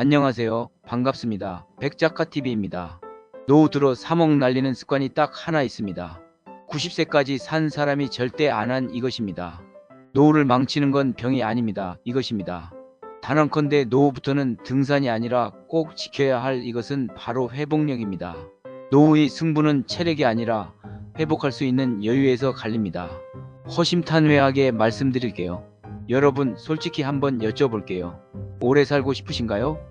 안녕하세요. 반갑습니다. 백작가TV입니다. 노후 들어 3억 날리는 습관이 딱 하나 있습니다. 90세까지 산 사람이 절대 안 한 이것입니다. 노후를 망치는 건 병이 아닙니다. 이것입니다. 단언컨대 노후부터는 등산이 아니라 꼭 지켜야 할 이것은 바로 회복력입니다. 노후의 승부는 체력이 아니라 회복할 수 있는 여유에서 갈립니다. 허심탄회하게 말씀드릴게요. 여러분 솔직히 한번 여쭤볼게요. 오래 살고 싶으신가요?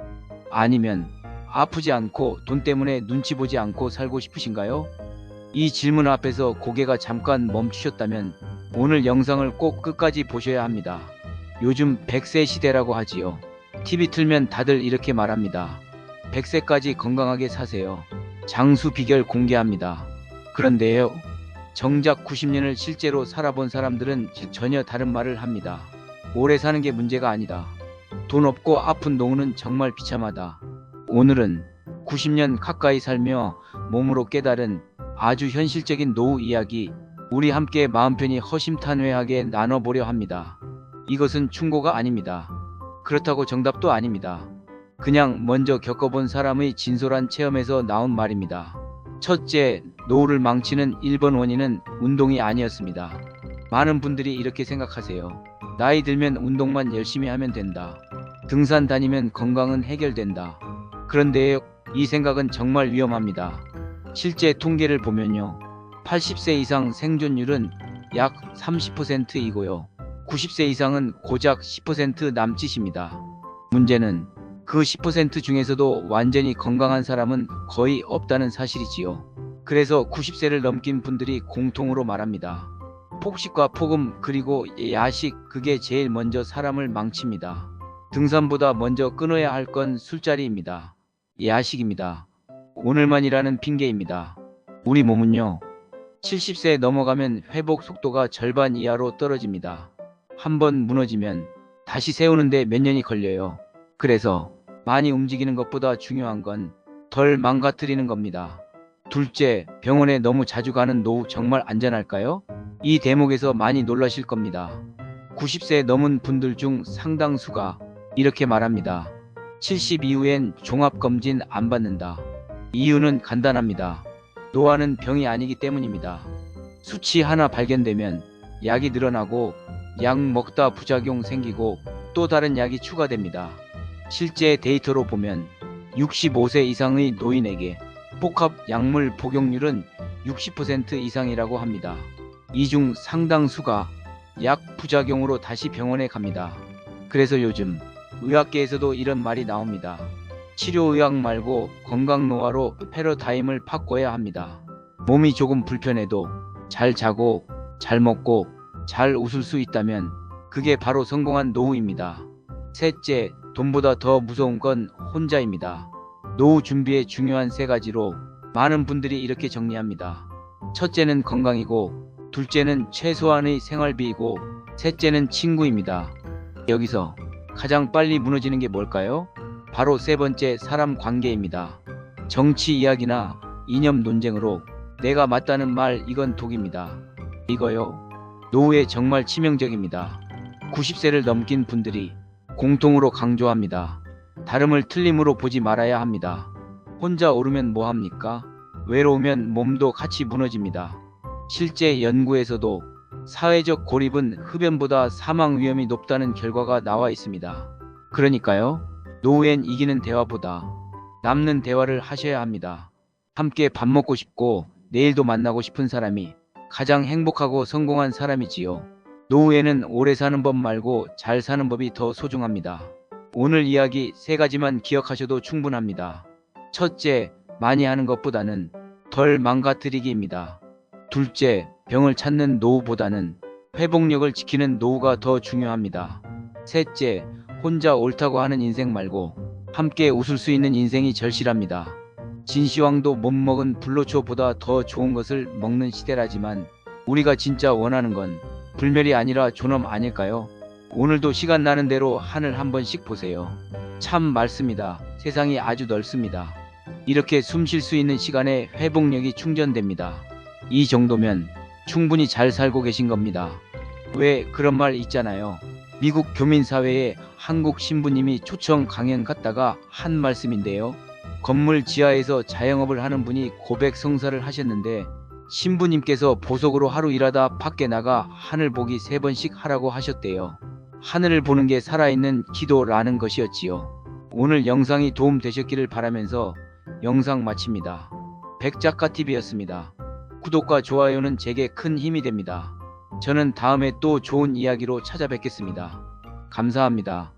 아니면 아프지 않고 돈 때문에 눈치 보지 않고 살고 싶으신가요? 이 질문 앞에서 고개가 잠깐 멈추셨다면 오늘 영상을 꼭 끝까지 보셔야 합니다. 요즘 100세 시대라고 하지요. TV 틀면 다들 이렇게 말합니다. 100세까지 건강하게 사세요. 장수 비결 공개합니다. 그런데요. 정작 90년을 실제로 살아본 사람들은 전혀 다른 말을 합니다. 오래 사는 게 문제가 아니다. 돈 없고 아픈 노후는 정말 비참하다. 오늘은 90년 가까이 살며 몸으로 깨달은 아주 현실적인 노후 이야기 우리 함께 마음 편히 허심탄회하게 나눠보려 합니다. 이것은 충고가 아닙니다. 그렇다고 정답도 아닙니다. 그냥 먼저 겪어본 사람의 진솔한 체험에서 나온 말입니다. 첫째, 노후를 망치는 1번 원인은 운동이 아니었습니다. 많은 분들이 이렇게 생각하세요. 나이 들면 운동만 열심히 하면 된다. 등산 다니면 건강은 해결된다. 그런데 이 생각은 정말 위험합니다. 실제 통계를 보면요. 80세 이상 생존율은 약 30%이고요. 90세 이상은 고작 10% 남짓입니다. 문제는 그 10% 중에서도 완전히 건강한 사람은 거의 없다는 사실이지요. 그래서 90세를 넘긴 분들이 공통으로 말합니다. 폭식과 폭음 그리고 야식 그게 제일 먼저 사람을 망칩니다. 등산보다 먼저 끊어야 할 건 술자리입니다. 야식입니다. 오늘만이라는 핑계입니다. 우리 몸은요. 70세 넘어가면 회복 속도가 절반 이하로 떨어집니다. 한번 무너지면 다시 세우는데 몇 년이 걸려요. 그래서 많이 움직이는 것보다 중요한 건 덜 망가뜨리는 겁니다. 둘째, 병원에 너무 자주 가는 노후 정말 안전할까요? 이 대목에서 많이 놀라실 겁니다. 90세 넘은 분들 중 상당수가 이렇게 말합니다. 70 이후엔 종합검진 안 받는다. 이유는 간단합니다. 노화는 병이 아니기 때문입니다. 수치 하나 발견되면 약이 늘어나고 약 먹다 부작용 생기고 또 다른 약이 추가됩니다. 실제 데이터로 보면 65세 이상의 노인에게 복합 약물 복용률은 60% 이상이라고 합니다. 이 중 상당수가 약 부작용으로 다시 병원에 갑니다. 그래서 요즘 의학계에서도 이런 말이 나옵니다. 치료의학 말고 건강노화로 패러다임을 바꿔야 합니다. 몸이 조금 불편해도 잘 자고 잘 먹고 잘 웃을 수 있다면 그게 바로 성공한 노후입니다. 셋째, 돈보다 더 무서운 건 혼자입니다. 노후 준비의 중요한 세 가지로 많은 분들이 이렇게 정리합니다. 첫째는 건강이고, 둘째는 최소한의 생활비이고, 셋째는 친구입니다. 여기서 가장 빨리 무너지는 게 뭘까요? 바로 세 번째 사람 관계입니다. 정치 이야기나 이념 논쟁으로 내가 맞다는 말 이건 독입니다. 이거요. 노후에 정말 치명적입니다. 90세를 넘긴 분들이 공통으로 강조합니다. 다름을 틀림으로 보지 말아야 합니다. 혼자 오르면 뭐합니까? 외로우면 몸도 같이 무너집니다. 실제 연구에서도 사회적 고립은 흡연보다 사망 위험이 높다는 결과가 나와 있습니다. 그러니까요, 노후엔 이기는 대화보다 남는 대화를 하셔야 합니다. 함께 밥 먹고 싶고 내일도 만나고 싶은 사람이 가장 행복하고 성공한 사람이지요. 노후에는 오래 사는 법 말고 잘 사는 법이 더 소중합니다. 오늘 이야기 세 가지만 기억하셔도 충분합니다. 첫째, 많이 하는 것보다는 덜 망가뜨리기입니다. 둘째, 병을 찾는 노후보다는 회복력을 지키는 노후가 더 중요합니다. 셋째, 혼자 옳다고 하는 인생 말고 함께 웃을 수 있는 인생이 절실합니다. 진시황도 못 먹은 불로초보다 더 좋은 것을 먹는 시대라지만 우리가 진짜 원하는 건 불멸이 아니라 존엄 아닐까요? 오늘도 시간 나는 대로 하늘 한 번씩 보세요. 참 말씀이다. 세상이 아주 넓습니다. 이렇게 숨 쉴 수 있는 시간에 회복력이 충전됩니다. 이 정도면 충분히 잘 살고 계신 겁니다. 왜 그런 말 있잖아요. 미국 교민 사회에 한국 신부님이 초청 강연 갔다가 한 말씀인데요. 건물 지하에서 자영업을 하는 분이 고백 성사를 하셨는데 신부님께서 보석으로 하루 일하다 밖에 나가 하늘 보기 세 번씩 하라고 하셨대요. 하늘을 보는 게 살아있는 기도라는 것이었지요. 오늘 영상이 도움 되셨기를 바라면서 영상 마칩니다. 백작가TV였습니다. 구독과 좋아요는 제게 큰 힘이 됩니다. 저는 다음에 또 좋은 이야기로 찾아뵙겠습니다. 감사합니다.